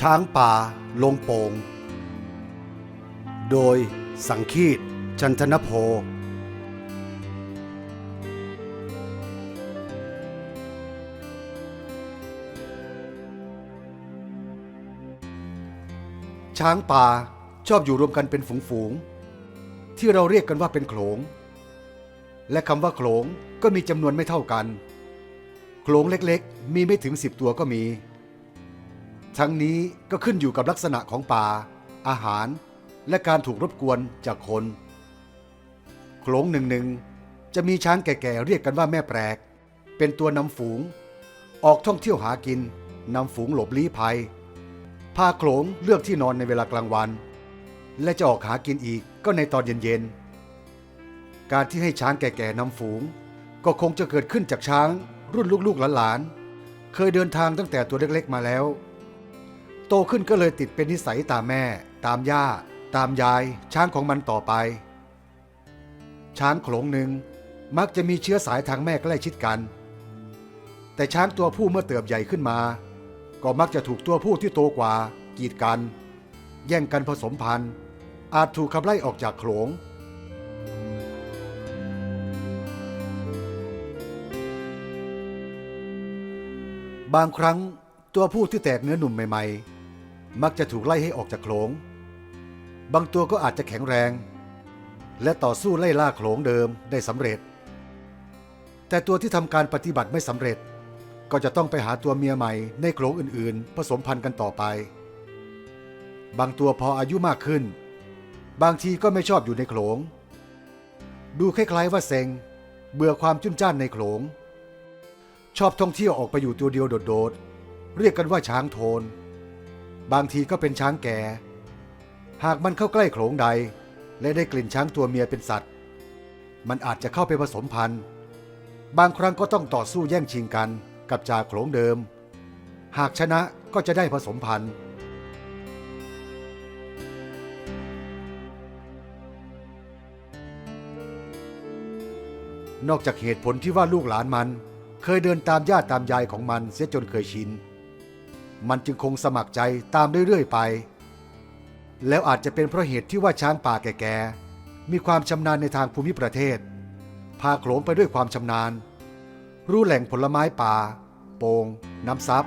ช้างป่าลงโปงโดยสังคีตจันทนโพ ช้างป่าชอบอยู่รวมกันเป็นฝูงๆ ที่เราเรียกกันว่าเป็นโขลง และคำว่าโขลงก็มีจำนวนไม่เท่ากัน โขลงเล็กๆ มีไม่ถึงสิบตัวก็มี ทั้งนี้ก็ขึ้นอยู่กับลักษณะของป่า อาหาร และการถูกรบกวนจากคนโขลงหนึ่งหนึ่งจะมีช้างแก่ๆเรียกกันว่าแม่แปลก เป็นตัวนำฝูง ออกท่องเที่ยวหากินนำฝูงหลบลี้ภัย พาโขลงเลือกที่นอนในเวลากลางวัน และจะออกหากินอีกก็ในตอนเย็นๆ การที่ให้ช้างแก่ๆนำฝูง ก็คงจะเกิดขึ้นจากช้างรุ่นลูกๆหลานๆเคยเดินทางตั้งแต่ตัวเล็กๆมาแล้ว โตขึ้นก็เลยติดเป็นนิสัยตามแม่ ตามย่า ตามยาย ช้างของมันต่อไป ช้างโขลงหนึ่งมักจะมีเชื้อสายทางแม่ใกล้ชิดกัน แต่ช้างตัวผู้เมื่อเติบใหญ่ขึ้นมา ก็มักจะถูกตัวผู้ที่โตกว่า กีดกัน แย่งกันผสมพันธุ์ อาจถูกขับไล่ออกจากโขลงบางครั้งตัวผู้ที่แตกเนื้อหนุ่มใหม่ๆ มักจะถูกไล่ให้ออกจากโขลง บางตัวก็อาจจะแข็งแรง และต่อสู้ไล่ล่าโขลงเดิมได้สำเร็จ แต่ตัวที่ทำการปฏิบัติไม่สำเร็จ ก็จะต้องไปหาตัวเมียใหม่ในโขลงอื่นๆ ผสมพันธุ์กันต่อไป บางตัวพออายุมากขึ้น บางทีก็ไม่ชอบอยู่ในโขลง ดูคล้ายๆว่าเซ็ง เบื่อความจุ้นจ้านในโขลง ชอบท่องเที่ยวออกไปอยู่ตัวเดียวโดดๆ เรียกกันว่าช้างโทน บางทีก็เป็นช้างแก่ หากมันเข้าใกล้โขลงใด และได้กลิ่นช้างตัวเมียเป็นสัตว์ มันอาจจะเข้าไปผสมพันธุ์ บางครั้งก็ต้องต่อสู้แย่งชิงกันกับจ่าโขลงเดิม หากชนะก็จะได้ผสมพันธุ์นอกจากเหตุผลที่ว่าลูกหลานมัน เคยเดินตามญาติตามยายของมันเสียจนเคยชิน มันจึงคงสมัครใจตามเรื่อยๆไป แล้วอาจจะเป็นเพราะเหตุที่ว่าช้างป่าแก่ๆ มีความชำนาญในทางภูมิประเทศ พาโขลงไปด้วยความชำนาญ รู้แหล่งผลไม้ป่า โปงน้ำซับ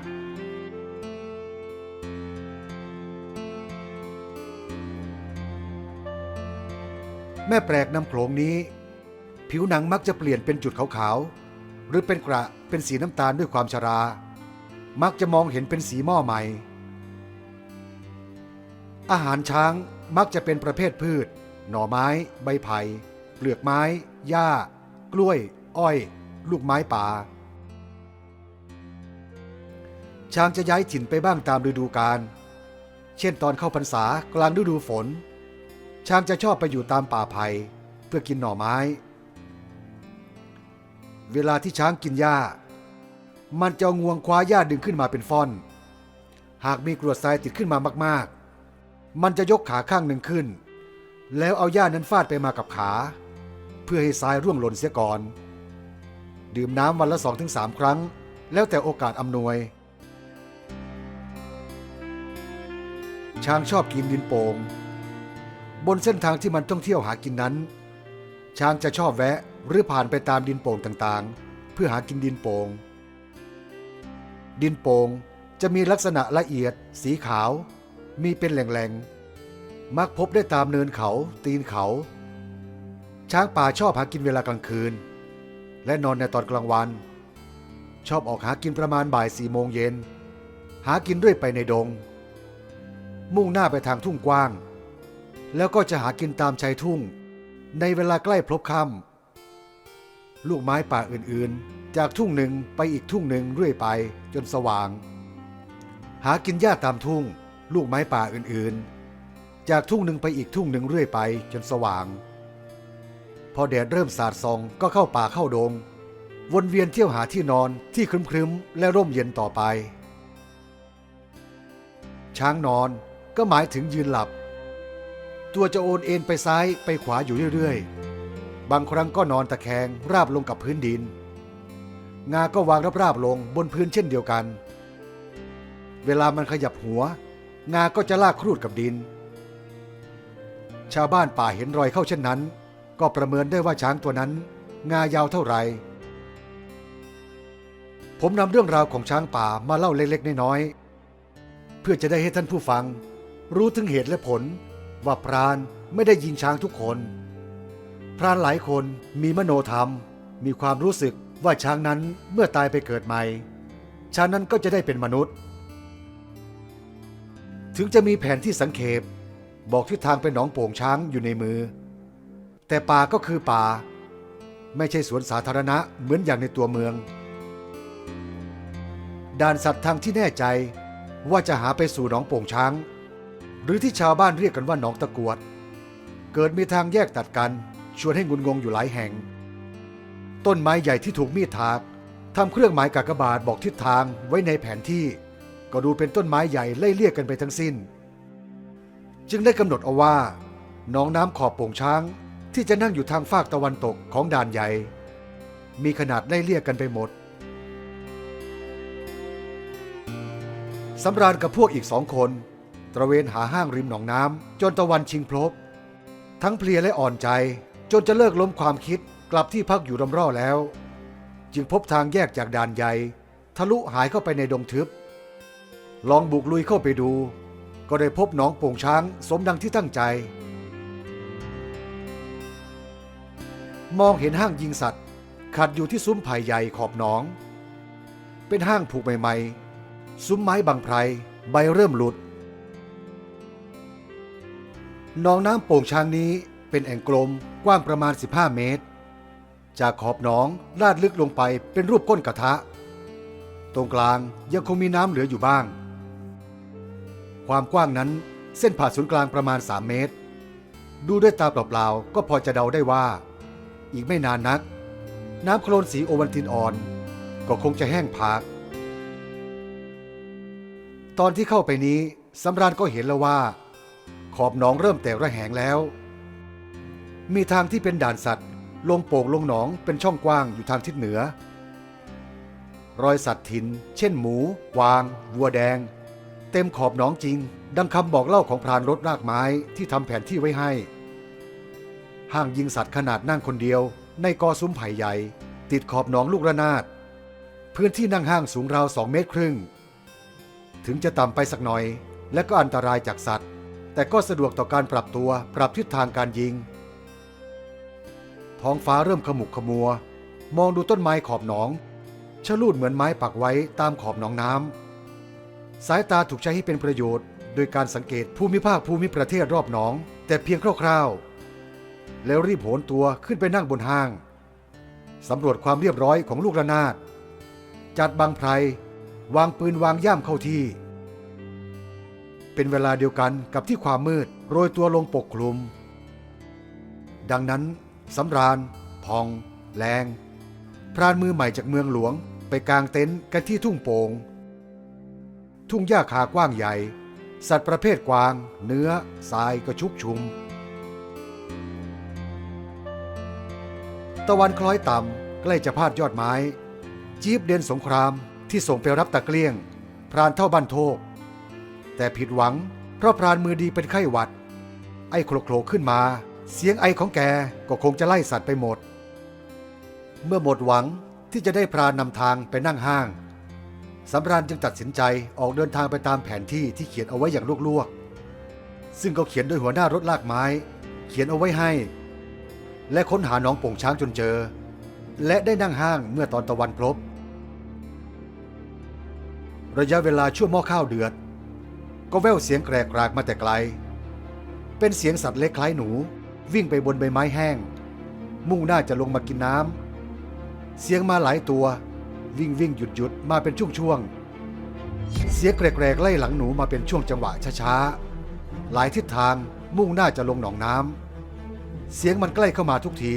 แม่แปลกนำโขลงนี้ ผิวหนังมักจะเปลี่ยนเป็นจุดขาวๆ หรือเป็นกระเป็นสีน้ำตาลด้วยความชรา มักจะมองเห็นเป็นสีหม้อใหม่ อาหารช้างมักจะเป็นประเภทพืช หน่อไม้ ใบไผ่เปลือกไม้ หญ้า กล้วย อ้อย ลูกไม้ป่า ช้างจะย้ายถิ่นไปบ้างตามฤดูกาล เช่นตอนเข้าพรรษากลางฤดูฝน ช้างจะชอบไปอยู่ตามป่าไผ่เพื่อกินหน่อไม้ เวลาที่ช้างกินหญ้า มันจะงวงคว้าหญ้าดึงขึ้นมาเป็นฟ่อน หากมีกรวดทรายติดขึ้นมามากๆ มันจะยกขาข้างหนึ่งขึ้น แล้วเอาหญ้านั้นฟาดไปมากับขา เพื่อให้ทรายร่วงหล่นเสียก่อน ดื่มน้ำวันละสองถึงสามครั้ง แล้วแต่โอกาสอำนวย ช้างชอบกินดินโปง่งบนเส้นทางที่มันต้องเที่ยวหากินนั้น ช้างจะชอบแวะหรือผ่านไปตามดินโป่งต่างๆ เพื่อหากินดินโป่ง ดินโป่งจะมีลักษณะละเอียด สีขาว มีเป็นแหล่งๆ มักพบได้ตามเนินเขา ตีนเขา ช้างป่าชอบหากินเวลากลางคืน และนอนในตอนกลางวัน ชอบออกหากินประมาณบ่ายสี่โมงเย็น หากินเรื่อยไปในดง มุ่งหน้าไปทางทุ่งกว้าง แล้วก็จะหากินตามชายทุ่ง ในเวลาใกล้พลบค่ำลูกไม้ป่าอื่นๆ จากทุ่งหนึ่งไปอีกทุ่งหนึ่งเรื่อยไปจนสว่าง หากินหญ้าตามทุ่ง ลูกไม้ป่าอื่นๆ จากทุ่งหนึ่งไปอีกทุ่งหนึ่งเรื่อยไปจนสว่าง พอแดดเริ่มสาดส่องก็เข้าป่าเข้าดง วนเวียนเที่ยวหาที่นอนที่ครึ้มๆและร่มเย็นต่อไป ช้างนอนก็หมายถึงยืนหลับ ตัวจะโอนเอ็นไปซ้ายไปขวาอยู่เรื่อยๆ บางครั้งก็นอนตะแคงราบลงกับพื้นดิน งาก็วางราบๆลงบนพื้นเช่นเดียวกัน เวลามันขยับหัว งาก็จะลากครูดกับดิน ชาวบ้านป่าเห็นรอยเข้าเช่นนั้น ก็ประเมินได้ว่าช้างตัวนั้น งายาวเท่าไหร่ผมนำเรื่องราวของช้างป่ามาเล่าเล็กๆน้อยๆเพื่อจะได้ให้ท่านผู้ฟัง รู้ถึงเหตุและผล ว่าพรานไม่ได้ยิงช้างทุกคน พรานหลายคนมีมโนธรรม มีความรู้สึก ว่าช้างนั้นเมื่อตายไปเกิดใหม่ ช้างนั้นก็จะได้เป็นมนุษย์ ถึงจะมีแผนที่สังเขปบอกทิศทางเป็นหนองโป่งช้างอยู่ในมือ แต่ป่าก็คือป่า ไม่ใช่สวนสาธารณะเหมือนอย่างในตัวเมือง ด่านสัตว์ทางที่แน่ใจว่าจะหาไปสู่หนองโป่งช้าง หรือที่ชาวบ้านเรียกกันว่าหนองตะกวด เกิดมีทางแยกตัดกันชวนให้งุนงงอยู่หลายแห่ง ต้นไม้ใหญ่ที่ถูกมีดถากทำเครื่องหมายกากบาทบอกทิศทางไว้ในแผนที่ ก็ดูเป็นต้นไม้ใหญ่ไล่เลี่ยกันไปทั้งสิ้น จึงได้กำหนดเอาว่าหนองน้ำขอบโป่งช้าง ที่จะนั่งอยู่ทางฝากตะวันตกของด่านใหญ่ มีขนาดไล่เลี่ยกันไปหมดสำราญกับพวกอีกสองคน ตระเวนหาห้างริมหนองน้ำจนตะวันชิงพลบ ทั้งเพลียและอ่อนใจ จนจะเลิกล้มความคิด กลับที่พักอยู่รำร่อแล้ว จึงพบทางแยกจากด่านใหญ่ ทะลุหายเข้าไปในดงทึบ ลองบุกลุยเข้าไปดู ก็ได้พบหนองโป่งช้างสมดังที่ตั้งใจ มองเห็นห้างยิงสัตว์ ขัดอยู่ที่ซุ้มไผ่ใหญ่ขอบหนอง เป็นห้างผูกใหม่ๆ ซุ้มไม้บางไพรใบเริ่มหลุดหนองน้ำโป่งช้างนี้เป็นแอ่งกลมกว้างประมาณ 15 เมตร จากขอบหนองลาดลึกลงไปเป็นรูปก้นกระทะ ตรงกลางยังคงมีน้ำเหลืออยู่บ้าง ความกว้างนั้นเส้นผ่าศูนย์กลางประมาณ 3 เมตร ดูด้วยตาเปล่าๆ ก็พอจะเดาได้ว่า อีกไม่นานนัก น้ำโคลนสีโอวันตินอ่อน ก็คงจะแห้งผากตอนที่เข้าไปนี้สำราญก็เห็นแล้วว่า ขอบหนองเริ่มแตกระแหงแล้ว มีทางที่เป็นด่านสัตว์ ลงโป่งลงหนองเป็นช่องกว้างอยู่ทางทิศเหนือ รอยสัตว์ถิ่น เช่นหมูกวาง วัวแดง เต็มขอบหนองจริง ดังคำบอกเล่าของพรานรถรากไม้ที่ทำแผนที่ไว้ให้ ห้างยิงสัตว์ขนาดนั่งคนเดียว ในกอซุ้มไผ่ใหญ่ ติดขอบหนองลูกระนาด พื้นที่นั่งห้างสูงราวสองเมตรครึ่ง ถึงจะต่ำไปสักหน่อย และก็อันตรายจากสัตว์ แต่ก็สะดวกต่อการปรับตัวปรับทิศทางการยิง ท้องฟ้าเริ่มขมุกขมัว มองดูต้นไม้ขอบหนองชะลูดเหมือนไม้ปักไว้ตามขอบหนองน้ำสายตาถูกใช้ให้เป็นประโยชน์ โดยการสังเกตภูมิภาคภูมิประเทศรอบหนอง แต่เพียงคร่าวๆ แล้วรีบโหนตัวขึ้นไปนั่งบนห้างสำรวจความเรียบร้อยของลูกระนาดจัดบังไพรวางปืนวางย่ามเข้าที่ เป็นเวลาเดียวกันกับที่ความมืดโรยตัวลงปกคลุม ดังนั้น สำราญ พอง แรง พรานมือใหม่จากเมืองหลวงไปกางเต็นท์กันที่ทุ่งโปง่งทุ่งหญ้าคากว้างใหญ่ สัตว์ประเภทกวาง เนื้อทรายก็ชุกชุม ตะวันคล้อยต่ำใกล้จะพาดยอดไม้ จีบเดนสงครามที่ส่งไปรับตะเกลี้ยง พรานเท่าบ้านโทก แต่ผิดหวังเพราะพรานมือดีเป็นไข้หวัด ไอ้โคลโคลขึ้นมา เสียงไอของแกก็คงจะไล่สัตว์ไปหมด เมื่อหมดหวังที่จะได้พรานนำทางไปนั่งห้างสำราญจึงตัดสินใจออกเดินทางไปตามแผนที่ที่เขียนเอาไว้อย่างลวกๆ ซึ่งก็เขียนโดยหัวหน้ารถลากไม้ เขียนเอาไว้ให้ และค้นหาหนองโป่งช้างจนเจอ และได้นั่งห้างเมื่อตอนตะวันพลบ ระยะเวลาชั่วหม้อข้าวเดือด ก็แว่วเสียงแกรกรากมาแต่ไกล เป็นเสียงสัตว์เล็กคล้ายหนู วิ่งไปบนใบไม้แห้ง มุ่งหน้าจะลงมากินน้ำ เสียงมาหลายตัว วิ่งวิ่งหยุดหยุดมาเป็นช่วงๆ เสียงแกรกๆไล่หลังหนูมาเป็นช่วงจังหวะช้าๆ หลายทิศทางมุ่งหน้าจะลงหนองน้ำ เสียงมันใกล้เข้ามาทุกที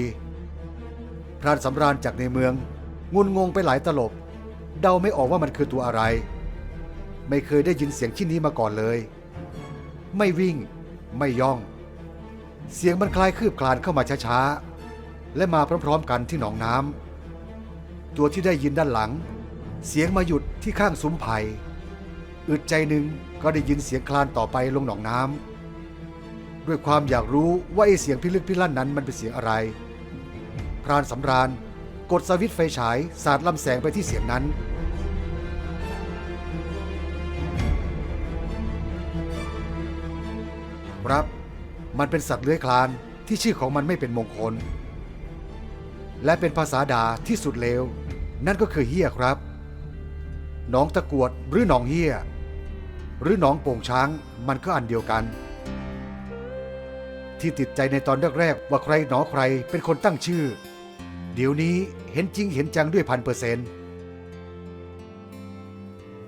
พรานสำราญจากในเมือง งุนงงไปหลายตลบ เดาไม่ออกว่ามันคือตัวอะไร ไม่เคยได้ยินเสียงชิ้นนี้มาก่อนเลย ไม่วิ่ง ไม่ย่อง เสียงมันคล้ายคืบคลานเข้ามาช้าๆ และมาพร้อมๆกันที่หนองน้ำ ตัวที่ได้ยินด้านหลัง เสียงมาหยุดที่ข้างซุ้มไผ่อึดใจหนึ่งก็ได้ยินเสียงคลานต่อไปลงหนองน้ำ ด้วยความอยากรู้ว่าไอ้เสียงพิลึกพิลั่นนั้นมันเป็นเสียงอะไร พรานสำราญกดสวิตไฟฉายสาดลำแสงไปที่เสียงนั้นครับ มันเป็นสัตว์เลื้อยคลานที่ชื่อของมันไม่เป็นมงคล และเป็นภาษาด่าที่สุดเลว นั่นก็คือเฮียครับ หนองตะกวดหรือหนองเฮียหรือหนองโป่งช้างมันก็อันเดียวกัน ที่ติดใจในตอนแรกๆว่าใครหนอใครเป็นคนตั้งชื่อ เดี๋ยวนี้เห็นจริงเห็นจังด้วยพันเปอร์เซ็นต์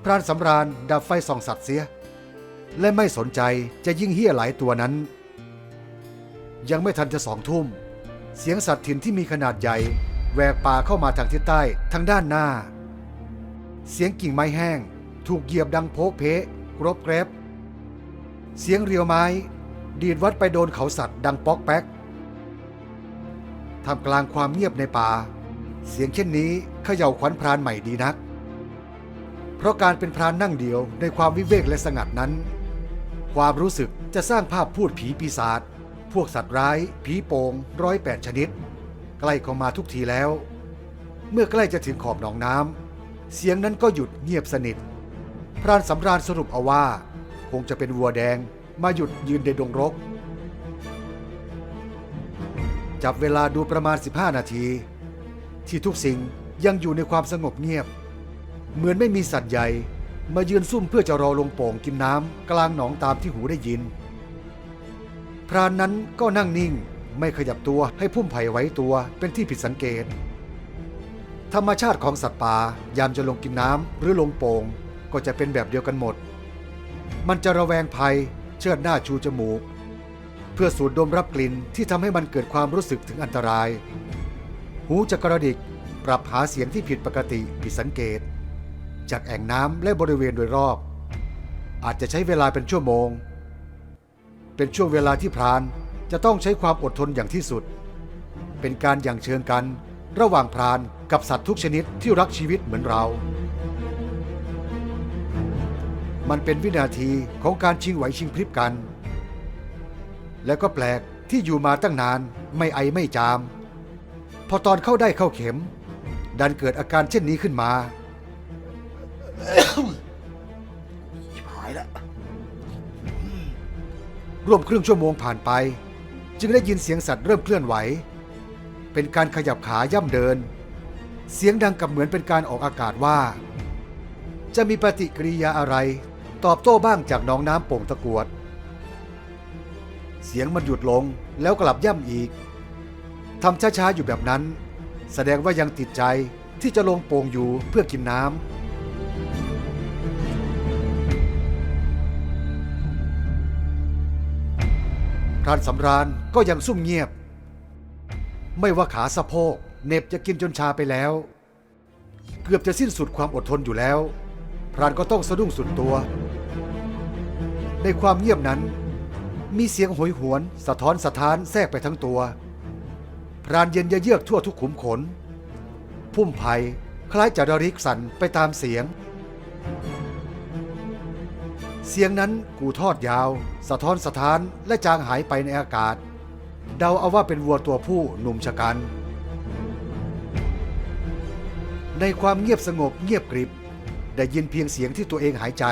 พรานสำราญดับไฟส่องสัตว์เสีย และไม่สนใจจะยิ่งเฮี้ยหลายตัวนั้น ยังไม่ทันจะสองทุ่ม เสียงสัตว์ถิ่นที่มีขนาดใหญ่แหวกป่าเข้ามาทางทิศใต้ทางด้านหน้า เสียงกิ่งไม้แห้ง ถูกเหยียบดังโพกเพะกรบแกรบ เสียงเรียวไม้ ดีดวัดไปโดนเขาสัตว์ดังป๊อกแป๊กทำกลางความเงียบในป่า เสียงเช่นนี้เขย่าขวัญพรานใหม่ดีนัก เพราะการเป็นพรานนั่งเดียวในความวิเวกและสงัดนั้น ความรู้สึกจะสร้างภาพพูดผีปีศาจ วกสัตว์ร้าย ผีโป่งร้อยแปดชนิด ใกล้เข้ามาทุกทีแล้ว เมื่อใกล้จะถึงขอบหนองน้ำเสียงนั้นก็หยุดเงียบสนิท พรานสำราญสรุปเอาว่า คงจะเป็นวัวแดงมาหยุดยืนในดงรก จับเวลาดูประมาณ 15 นาที ที่ทุกสิ่งยังอยู่ในความสงบเงียบ เหมือนไม่มีสัตว์ใหญ่มายืนซุ่มเพื่อจะรอลงโป่งกินน้ำกลางหนองตามที่หูได้ยิน พรานนั้นก็นั่งนิ่ง ไม่ขยับตัวให้พุ่มไผ่ไว้ตัวเป็นที่ผิดสังเกต ธรรมชาติของสัตว์ป่ายามจะลงกินน้ำหรือลงโป่งก็จะเป็นแบบเดียวกันหมด มันจะระแวงภัย เชิดหน้าชูจมูก เพื่อสูดดมรับกลิ่นที่ทำให้มันเกิดความรู้สึกถึงอันตราย หูจะกระดิกปรับหาเสียงที่ผิดปกติผิดสังเกต จากแอ่งน้ำและบริเวณโดยรอบ อาจจะใช้เวลาเป็นชั่วโมง เป็นช่วงเวลาที่พรานจะต้องใช้ความอดทนอย่างที่สุด เป็นการอย่างเชิงกัน ระหว่างพรานกับสัตว์ทุกชนิดที่รักชีวิตเหมือนเรา มันเป็นวินาทีของการชิงไหวชิงพริบกัน และก็แปลกที่อยู่มาตั้งนานไม่ไอไม่จาม พอตอนเข้าได้เข้าเข็ม ดันเกิดอาการเช่นนี้ขึ้นมา ร่วมครึ่งชั่วโมงผ่านไป จึงได้ยินเสียงสัตว์เริ่มเคลื่อนไหว เป็นการขยับขาย่ำเดิน เสียงดังกับเหมือนเป็นการออกอากาศว่า จะมีปฏิกิริยาอะไร ตอบโต้บ้างจากน้องน้ำโป่งตะกวด เสียงมันหยุดลงแล้วกลับย่ำอีกทำช้าๆอยู่แบบนั้น แสดงว่ายังติดใจที่จะลงโป่งอยู่เพื่อกินน้ำ พรานสำราญก็ยังซุ่มเงียบ ไม่ว่าขาสะโพกเน็บจะกินจนชาไปแล้ว เกือบจะสิ้นสุดความอดทนอยู่แล้ว พรานก็ต้องสะดุ้งสุดตัว ในความเงียบนั้น มีเสียงโหยหวน สะท้อนสะท้านแทรกไปทั้งตัว พรานเย็นเยือกทั่วทุกขุมขน พุ่มไผ่คล้ายจะระริกสั่นไปตามเสียง เสียงนั้นกูทอดยาว สะท้อนสะท้านและจางหายไปในอากาศ เดาเอาว่าเป็นวัวตัวผู้หนุ่มชะกัน ในความเงียบสงบเงียบกริบ ได้ยินเพียงเสียงที่ตัวเองหายใจ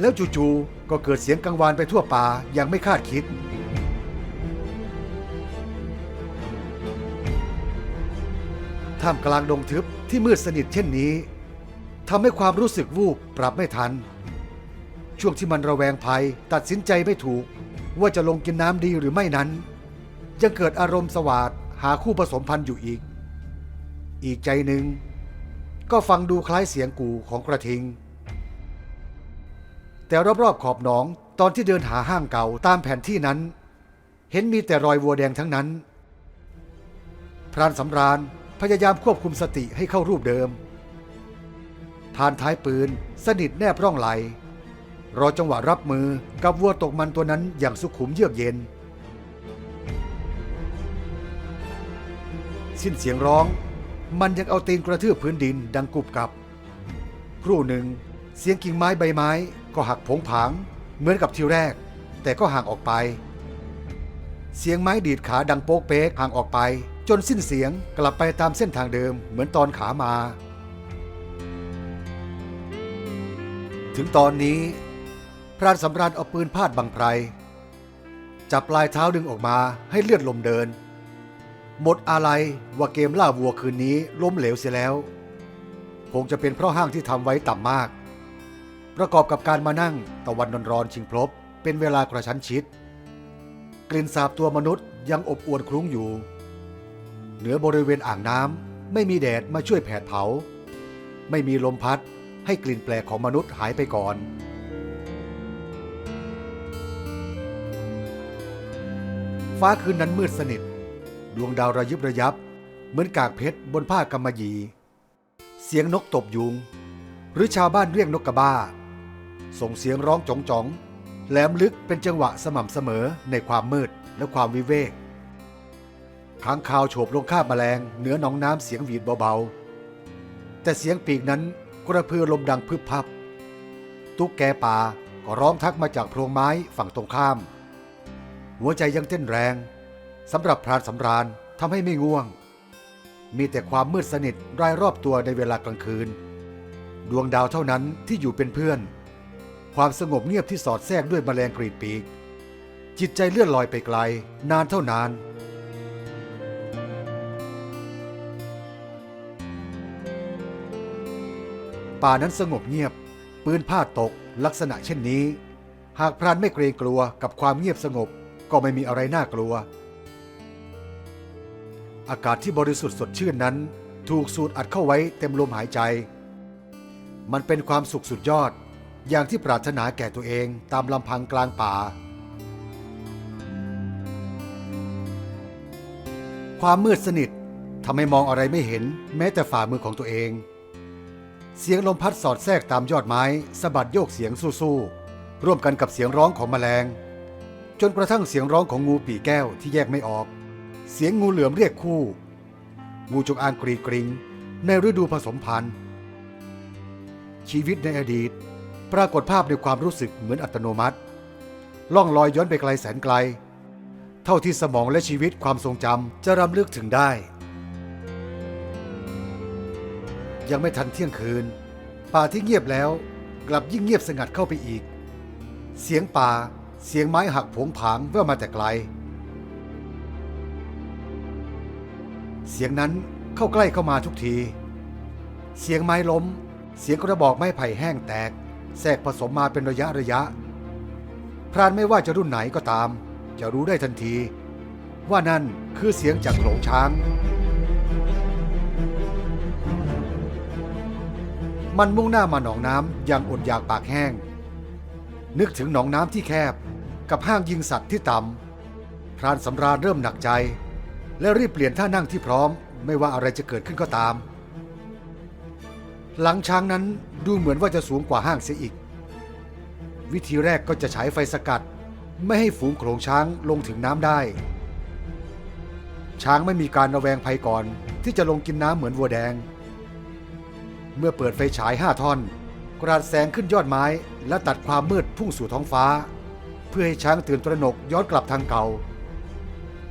แล้วจู่ๆก็เกิดเสียงกังวานไปทั่วป่าอย่างไม่คาดคิดท่ามกลางดงทึบที่มืดสนิทเช่นนี้ทำให้ความรู้สึกวูบปรับไม่ทัน ช่วงที่มันระแวงภัยตัดสินใจไม่ถูก ว่าจะลงกินน้ำดีหรือไม่นั้น ยังเกิดอารมณ์สวาดหาคู่ผสมพันธุ์อยู่อีก อีกใจหนึ่ง ก็ฟังดูคล้ายเสียงกูของกระทิง แต่รอบๆขอบหนองตอนที่เดินหาห้างเก่าตามแผนที่นั้น เห็นมีแต่รอยวัวแดงทั้งนั้น พรานสำราญพยายามควบคุมสติให้เข้ารูปเดิมพานท้ายปืนสนิทแนบร่องไหล รอจังหวะรับมือกับวัวตกมันตัวนั้นอย่างสุขุมเยือกเย็น สิ้นเสียงร้อง มันยังเอาตีนกระทืบพื้นดินดังกุบกับ ครู่หนึ่ง เสียงกิ่งไม้ใบไม้ก็หักผงผาง เหมือนกับทีแรก แต่ก็ห่างออกไป เสียงไม้ดีดขาดังโป๊กเป๊กห่างออกไป จนสิ้นเสียงกลับไปตามเส้นทางเดิมเหมือนตอนขามาถึงตอนนี้ พรานสำราญเอาปืนพาดบังไพรจับปลายเท้าดึงออกมาให้เลือดลมเดิน หมดอะไรว่าเกมล่าวัวคืนนี้ล้มเหลวเสียแล้ว คงจะเป็นเพราะห้างที่ทำไว้ต่ำมาก ประกอบกับการมานั่งตะวันร้อนๆชิงพลบ เป็นเวลากระชั้นชิด กลิ่นสาบตัวมนุษย์ยังอบอวนคลุ้งอยู่ เหนือบริเวณอ่างน้ำไม่มีแดดมาช่วยแผดเผา ไม่มีลมพัดให้กลิ่นแปลกของมนุษย์หายไปก่อน ฟ้าคืนนั้นมืดสนิท ดวงดาวระยิบระยับ เหมือนกากเพชรบนผ้ากำมะหยี่ เสียงนกตบยุง หรือชาวบ้านเรียกนกกระบ้า ส่งเสียงร้องจ๋องจ๋องแหลมลึกเป็นจังหวะสม่ำเสมอในความมืดและความวิเวกค้างคาวโฉบลงคาบแมลงเหนือหนองน้ำเสียงหวีดเบาๆ แต่เสียงปีกนั้นกระเพื่อลมดังพึบพับ ตุ๊กแกป่าก็ร้องทักมาจากโพรงไม้ฝั่งตรงข้าม หัวใจยังเต้นแรงสำหรับพรานสำราญทำให้ไม่ง่วง มีแต่ความมืดสนิทรายรอบตัวในเวลากลางคืน ดวงดาวเท่านั้นที่อยู่เป็นเพื่อน ความสงบเงียบที่สอดแทรกด้วยแมลงกรีดปีก จิตใจเลื่อนลอยไปไกล นานเท่านานป่านั้นสงบเงียบ ปืนผ้าตกลักษณะเช่นนี้ หากพรานไม่เกรงกลัวกับความเงียบสงบ ก็ไม่มีอะไรน่ากลัว อากาศที่บริสุทธิ์สดชื่นนั้น ถูกสูดอัดเข้าไว้เต็มลมหายใจ มันเป็นความสุขสุดยอด อย่างที่ปรารถนาแก่ตัวเองตามลำพังกลางป่า ความมืดสนิททำให้มองอะไรไม่เห็นแม้แต่ฝ่ามือของตัวเอง เสียงลมพัดสอดแทรกตามยอดไม้สะบัดโยกเสียงสู้ๆร่วมกันกับเสียงร้องของแมลง จนกระทั่งเสียงร้องของงูปีแก้วที่แยกไม่ออก เสียงงูเหลือมเรียกคู่ งูจงอางกรีกริงในฤดูผสมพันธุ์ ชีวิตในอดีต ปรากฏภาพในความรู้สึกเหมือนอัตโนมัติ ล่องลอยย้อนไปไกลแสนไกล เท่าที่สมองและชีวิตความทรงจำจะรำลึกถึงได้ ยังไม่ทันเที่ยงคืน ป่าที่เงียบแล้ว กลับยิ่งเงียบสงัดเข้าไปอีก เสียงป่า เสียงไม้หักผงผางแว่วมาแต่ไกล เสียงนั้นเข้าใกล้เข้ามาทุกที เสียงไม้ล้ม เสียงกระบอกไม้ไผ่แห้งแตก แทรกผสมมาเป็นระยะระยะ พรานไม่ว่าจะรุ่นไหนก็ตาม จะรู้ได้ทันที ว่านั่นคือเสียงจากโขลงช้าง มันมุ่งหน้ามาหนองน้ำอย่างอดอยากปากแห้ง นึกถึงหนองน้ำที่แคบ กับห้างยิงสัตว์ที่ต่ำพรานสำราญเริ่มหนักใจ และรีบเปลี่ยนท่านั่งที่พร้อม ไม่ว่าอะไรจะเกิดขึ้นก็ตาม หลังช้างนั้นดูเหมือนว่าจะสูงกว่าห้างเสียอีก วิธีแรกก็จะใช้ไฟสกัด ไม่ให้ฝูงโขลงช้างลงถึงน้ำได้ ช้างไม่มีการระแวงภัยก่อนที่จะลงกินน้ำเหมือนวัวแดง เมื่อเปิดไฟฉายห้าท่อนกราดแสงขึ้นยอดไม้และตัดความมืดพุ่งสู่ท้องฟ้า พื่อให้ช้างตื่นตระหนกย้อนกลับทางเก่า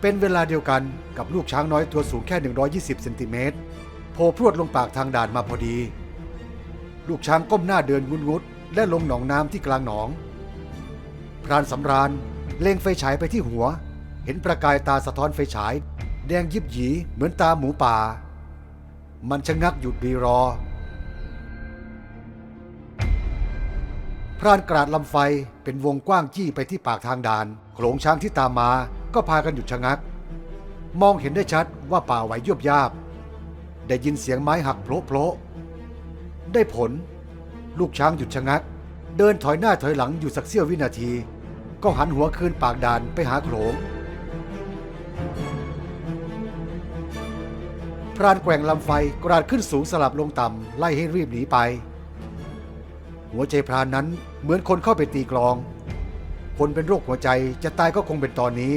เป็นเวลาเดียวกันกับลูกช้างน้อยตัวสูงแค่ 120เซนติเมตรโผล่พรวดลงปากทางด่านมาพอดี ลูกช้างก้มหน้าเดินงุนงุดและลงหนองน้ำที่กลางหนอง พรานสำราญเล็งไฟฉายไปที่หัว เห็นประกายตาสะท้อนไฟฉาย แดงยิบหยีเหมือนตาหมูป่า มันชะงักหยุดรีรอ รานกราดลำไฟเป็นวงกว้างจี้ไปที่ปากทางด่าน โขลงช้างที่ตามมาก็พากันหยุดชะงัก มองเห็นได้ชัดว่าป่าไหวยุบยาบ ได้ยินเสียงไม้หักโผล่โผล่ได้ผล ลูกช้างหยุดชะงัก เดินถอยหน้าถอยหลังอยู่สักเสี้ยววินาที ก็หันหัวคืนปากด่านไปหาโขลงพรานแกว่งลำไฟกราดขึ้นสูงสลับลงต่ำไล่ให้รีบหนีไป หัวใจพรานนั้นเหมือนคนเข้าไปตีกลอง คนเป็นโรคหัวใจจะตายก็คงเป็นตอนนี้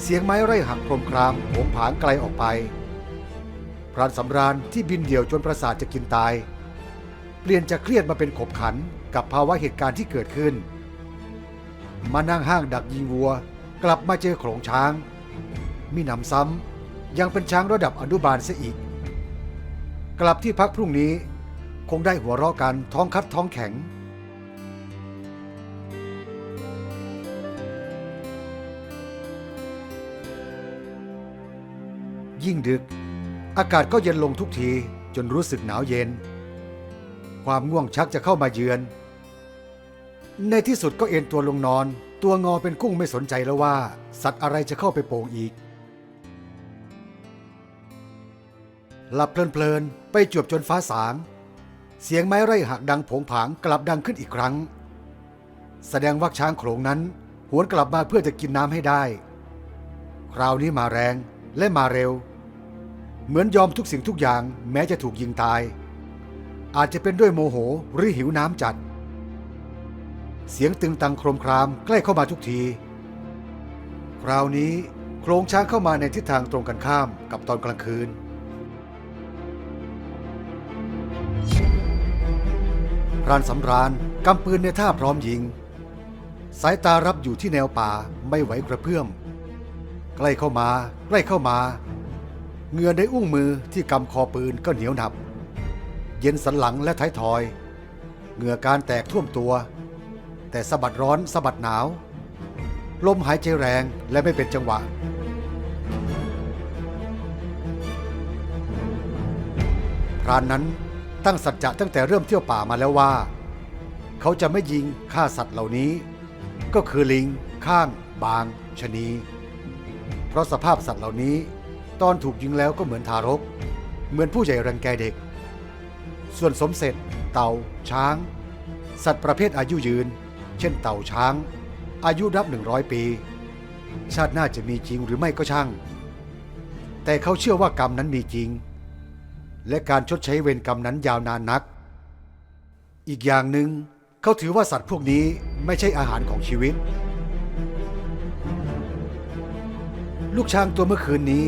เสียงไม้ไร่หักโครมครามโผงผางไกลออกไป พรานสำราญที่บินเดี่ยวจนประสาทจะกินตาย เปลี่ยนจากเครียดมาเป็นขบขันกับภาวะเหตุการณ์ที่เกิดขึ้น มานั่งห้างดักยิงวัว กลับมาเจอโขลงช้าง มีหนำซ้ำ ยังเป็นช้างระดับอนุบาลเสียอีก กลับที่พักพรุ่งนี้คงได้หัวเราะกันท้องคัดท้องแข็ง ยิ่งดึก อากาศก็เย็นลงทุกทีจนรู้สึกหนาวเย็น ความง่วงชักจะเข้ามาเยือน ในที่สุดก็เอนตัวลงนอน ตัวงอเป็นกุ้งไม่สนใจแล้วว่า สัตว์อะไรจะเข้าไปโป่งอีก หลับเพลินๆไปจวบจนฟ้าสาง เสียงไม้ไร่หักดังผงผางกลับดังขึ้นอีกครั้ง แสดงว่าช้างโขลงนั้น หวนกลับมาเพื่อจะกินน้ำให้ได้ คราวนี้มาแรงและมาเร็ว เหมือนยอมทุกสิ่งทุกอย่างแม้จะถูกยิงตาย อาจจะเป็นด้วยโมโหหรือหิวน้ำจัด เสียงตึงตังโครมครามใกล้เข้ามาทุกที คราวนี้โครงช้างเข้ามาในทิศทางตรงกันข้ามกับตอนกลางคืน พรานสำราญกำปืนในท่าพร้อมยิง สายตารับอยู่ที่แนวป่าไม่ไหวกระเพื่อม ใกล้เข้ามาใกล้เข้ามาเงื่อในอุ้งมือที่กำคอปืนก็เหนียวหนับ เย็นสันหลังและท้ายทอยเหงื่อการแตกท่วมตัว แต่สะบัดร้อนสะบัดหนาว ลมหายใจแรงและไม่เป็นจังหวะพรานนั้น ตั้งสัจจะตั้งแต่เริ่มเที่ยวป่ามาแล้วว่า เขาจะไม่ยิงฆ่าสัตว์เหล่านี้ ก็คือลิง ข้าง บางชะนี เพราะสภาพสัตว์เหล่านี้ ตอนถูกยิงแล้วก็เหมือนทารก เหมือนผู้ใหญ่รังแกเด็ก ส่วนสมเสร็จ เต่า ช้าง สัตว์ประเภทอายุยืน เช่นเต่าช้าง อายุนับหนึ่งร้อยปี ชาติหน้าจะมีจริงหรือไม่ก็ช่าง แต่เขาเชื่อว่ากรรมนั้นมีจริง และการชดใช้เวรกรรมนั้นยาวนานนัก อีกอย่างหนึ่งเขาถือว่าสัตว์พวกนี้ไม่ใช่อาหารของชีวิต ลูกช้างตัวเมื่อคืนนี้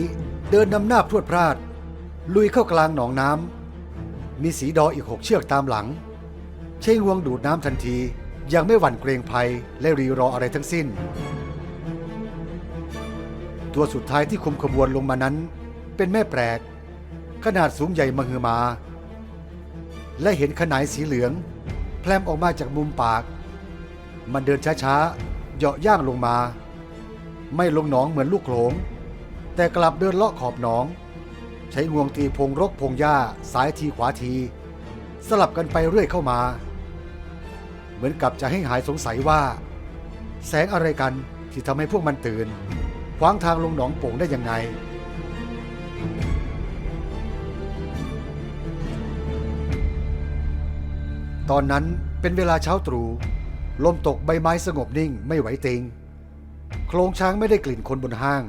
เดินนำหน้าพรวดพราด ลุยเข้ากลางหนองน้ำมีสีดออีกหกเชือกตามหลัง ใช้งวงดูดน้ำทันทียังไม่หวั่นเกรงภัยและรีรออะไรทั้งสิ้น ตัวสุดท้ายที่คุมขบวนลงมานั้น เป็นแม่แปลก ขนาดสูงใหญ่มหึมา และเห็นขนายสีเหลือง แพลมออกมาจากมุมปาก มันเดินช้าๆเหยาะย่างลงมา ไม่ลงหนองเหมือนลูกโขลง แต่กลับเดินเลาะขอบหนอง ใช้งวงตีพงรกพงหญ้าซ้ายทีขวาที สลับกันไปเรื่อยเข้ามา เหมือนกับจะให้หายสงสัยว่า แสงอะไรกันที่ทำให้พวกมันตื่นขวางทางลงหนองโป่งได้ยังไง ตอนนั้นเป็นเวลาเช้าตรู่ลมตกใบไม้สงบนิ่งไม่ไหวติง โครงช้างไม่ได้กลิ่นคนบนห้าง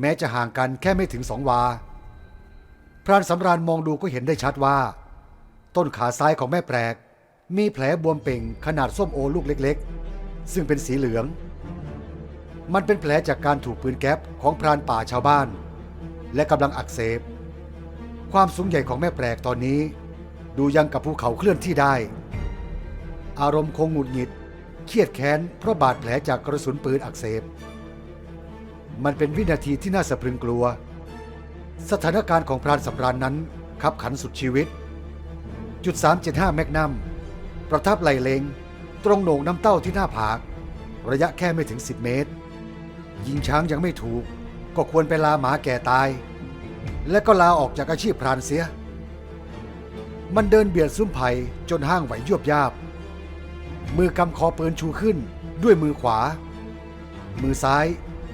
แม้จะห่างกันแค่ไม่ถึงสองวา พรานสำราญมองดูก็เห็นได้ชัดว่า ต้นขาซ้ายของแม่แปลก มีแผลบวมเป่งขนาดส้มโอลูกเล็กๆ ซึ่งเป็นสีเหลือง มันเป็นแผลจากการถูกปืนแก๊ปของพรานป่าชาวบ้าน และกำลังอักเสบ ความสูงใหญ่ของแม่แปลกตอนนี้ ดูยังกับภูเขาเคลื่อนที่ได้ อารมณ์คงหงุดหงิด เครียดแค้นเพราะบาดแผลจากกระสุนปืนอักเสบ มันเป็นวินาทีที่น่าสะพรึงกลัว สถานการณ์ของพรานสำราญนั้นขับขันสุดชีวิต จุด 375 แมกนัม ประทับไหลเลง ตรงโหน่งน้ำเต้าที่หน้าผาก ระยะแค่ไม่ถึง 10 เมตร ยิงช้างยังไม่ถูก ก็ควรไปลาหมาแก่ตาย และก็ลาออกจากอาชีพพรานเสีย มันเดินเบียดซุ้มไผ่จนห้างไหวยวบยาบ มือกำคอปืนชูขึ้นด้วยมือขวา มือซ้าย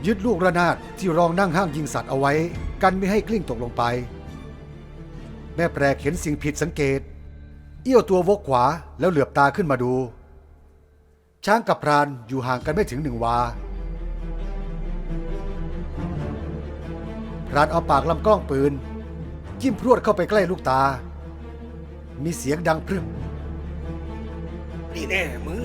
ยึดลูกระนาดที่รองนั่งห้างยิงสัตว์เอาไว้ กันไม่ให้กลิ้งตกลงไป แม่แปรเห็นสิ่งผิดสังเกต เอี้ยวตัววกขวาแล้วเหลือบตาขึ้นมาดู ช้างกับพรานอยู่ห่างกันไม่ถึงหนึ่งวาพรานเอาปากลำกล้องปืน จิ้มพรวดเข้าไปใกล้ลูกตา มีเสียงดังพรึบนี่แน่มึง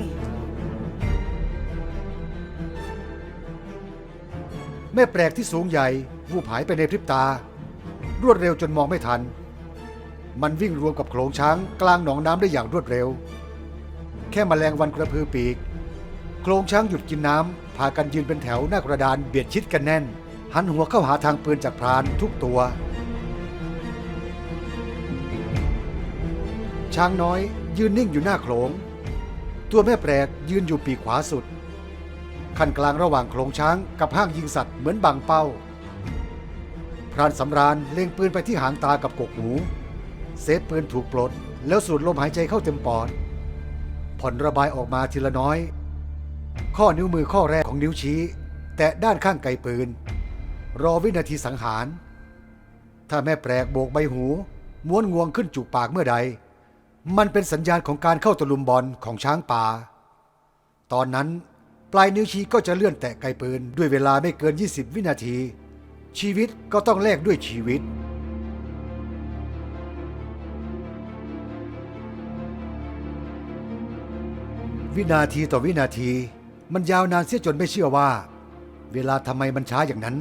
แม่แปลกที่สูงใหญ่วูบหายไปในพริบตา รวดเร็วจนมองไม่ทัน มันวิ่งรวมกับโขลงช้างกลางหนองน้ำได้อย่างรวดเร็ว แค่มแมลงวันกระพือปีก โขลงช้างหยุดกินน้ำพากันยืนเป็นแถวหน้ากระดานเบียดชิดกันแน่น หันหัวเข้าหาทางปืนจากพรานทุกตัว ช้างน้อยยืนนิ่งอยู่หน้าโขลง ตัวแม่แปลกยืนอยู่ปีกขวาสุด ขั้นกลางระหว่างโขลงช้างกับห้างยิงสัตว์เหมือนบังเป้า พรานสำราญเล็งปืนไปที่หางตากับกกหู เซฟปืนถูกปลด แล้วสูดลมหายใจเข้าเต็มปอด ผ่อนระบายออกมาทีละน้อย ข้อนิ้วมือข้อแรกของนิ้วชี้ แตะด้านข้างไกปืน รอวินาทีสังหาร ถ้าแม่แปลกโบกใบหู ม้วนงวงขึ้นจูบปากเมื่อใด มันเป็นสัญญาณของการเข้าตะลุมบอลของช้างป่า ตอนนั้นปลายนิ้วชี้ก็จะเลื่อนแตะไกปืนด้วยเวลาไม่เกิน 20 วินาที ชีวิตก็ต้องแลกด้วยชีวิต วินาทีต่อวินาที มันยาวนานเสียจนไม่เชื่อว่า เวลาทำไมมันช้าอย่างนั้น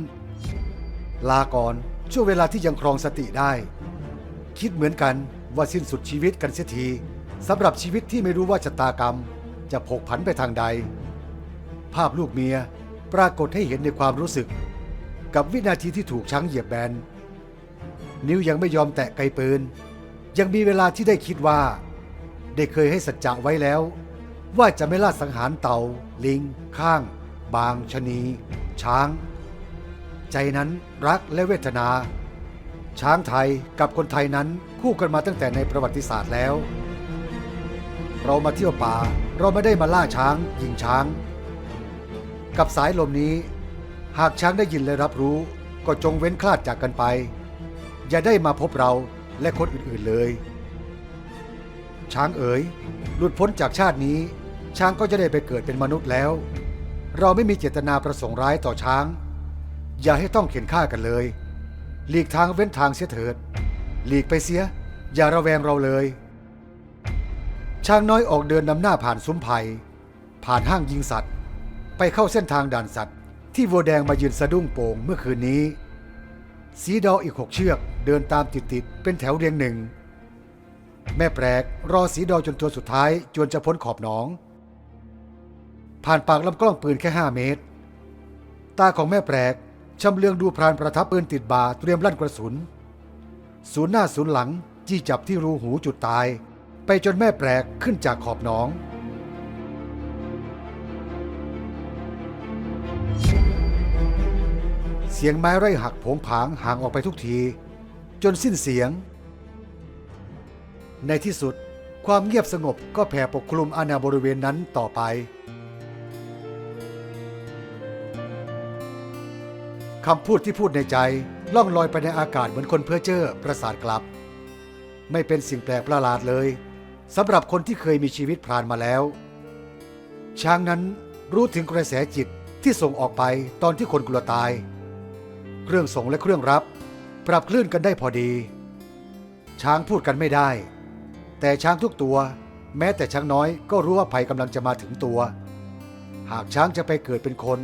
ลาก่อนช่วงเวลาที่ยังครองสติได้ คิดเหมือนกัน ว่าสิ้นสุดชีวิตกันเสียทีสำหรับชีวิตที่ไม่รู้ว่าชะตากรรม จะผกผันไปทางใด ภาพลูกเมียปรากฏให้เห็นในความรู้สึก กับวินาทีที่ถูกช้างเหยียบแบน นิ้วยังไม่ยอมแตะไกปืน ยังมีเวลาที่ได้คิดว่า ได้เคยให้สัจจะไว้แล้ว ว่าจะไม่ล่าสังหารเต่า ลิง ข้าง บางชะนี ช้าง ใจนั้นรักและเวทนา ช้างไทยกับคนไทยนั้นคู่กันมาตั้งแต่ในประวัติศาสตร์แล้ว เรามาเที่ยวป่าเราไม่ได้มาล่าช้างยิงช้าง กับสายลมนี้ หากช้างได้ยินและรับรู้ ก็จงเว้นคลาดจากกันไป อย่าได้มาพบเราและคนอื่นๆเลย ช้างเอ๋ยหลุดพ้นจากชาตินี้ ช้างก็จะได้ไปเกิดเป็นมนุษย์แล้ว เราไม่มีเจตนาประสงค์ร้ายต่อช้าง อย่าให้ต้องเข็นฆ่ากันเลย หลีกทางเว้นทางเสียเถิด หลีกไปเสีย อย่าระแวงเราเลย ช้างน้อยออกเดินนำหน้าผ่านซุ้มไผ่ผ่านห้างยิงสัตว์ ไปเข้าเส้นทางด่านสัตว์ ที่วัวแดงมายืนสะดุ้งโป่งเมื่อคืนนี้ สีดออีกหกเชือกเดินตามติดๆเป็นแถวเรียงหนึ่ง แม่แปลกรอสีดอจนตัวสุดท้ายจนจะพ้นขอบหนอง ผ่านปากลำกล้องปืนแค่ห้าเมตร ตาของแม่แปลก ชำเลืองดูพรานประทับปืนติดบ่าเตรียมลั่นกระสุน ศูนย์หน้าศูนย์หลังจี้จับที่รูหูจุดตาย ไปจนแม่แปลกขึ้นจากขอบหนอง เสียงไม้ไร่หักผงผางห่างออกไปทุกที จนสิ้นเสียง ในที่สุดความเงียบสงบก็แผ่ปกคลุมอาณาบริเวณนั้นต่อไป คำพูดที่พูดในใจล่องลอยไปในอากาศเหมือนคนเพ้อเจ้อประสาทกลับ ไม่เป็นสิ่งแปลกประหลาดเลยสำหรับคนที่เคยมีชีวิตพรานมาแล้ว ช้างนั้นรู้ถึงกระแสจิตที่ส่งออกไปตอนที่คนกลัวตาย เครื่องส่งและเครื่องรับ ปรับคลื่นกันได้พอดี ช้างพูดกันไม่ได้ แต่ช้างทุกตัว แม้แต่ช้างน้อยก็รู้ว่าภัยกำลังจะมาถึงตัว หากช้างจะไปเกิดเป็นคน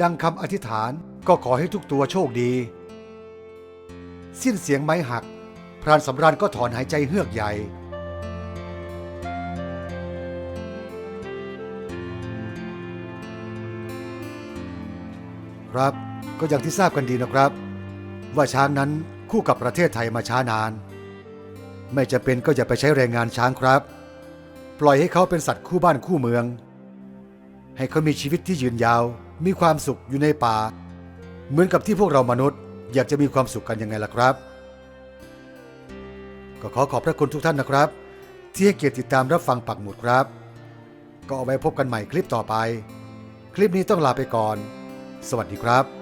ดังคำอธิษฐาน ก็ขอให้ทุกตัวโชคดี สิ้นเสียงไม้หัก พรานสำราญก็ถอนหายใจเฮือกใหญ่ ครับก็อย่างที่ทราบกันดีนะครับ ว่าช้างนั้นคู่กับประเทศไทยมาช้านาน ไม่จะเป็นก็อย่าไปใช้แรงงานช้างครับ ปล่อยให้เขาเป็นสัตว์คู่บ้านคู่เมือง ให้เขามีชีวิตที่ยืนยาวมีความสุขอยู่ในป่า เหมือนกับที่พวกเรามนุษย์อยากจะมีความสุขกันยังไงล่ะครับ ก็ขอขอบพระคุณทุกท่านนะครับ ที่ให้เกียรติติดตามรับฟังปักหมุดครับ ก็เอาไว้พบกันใหม่คลิปต่อไป คลิปนี้ต้องลาไปก่อน สวัสดีครับ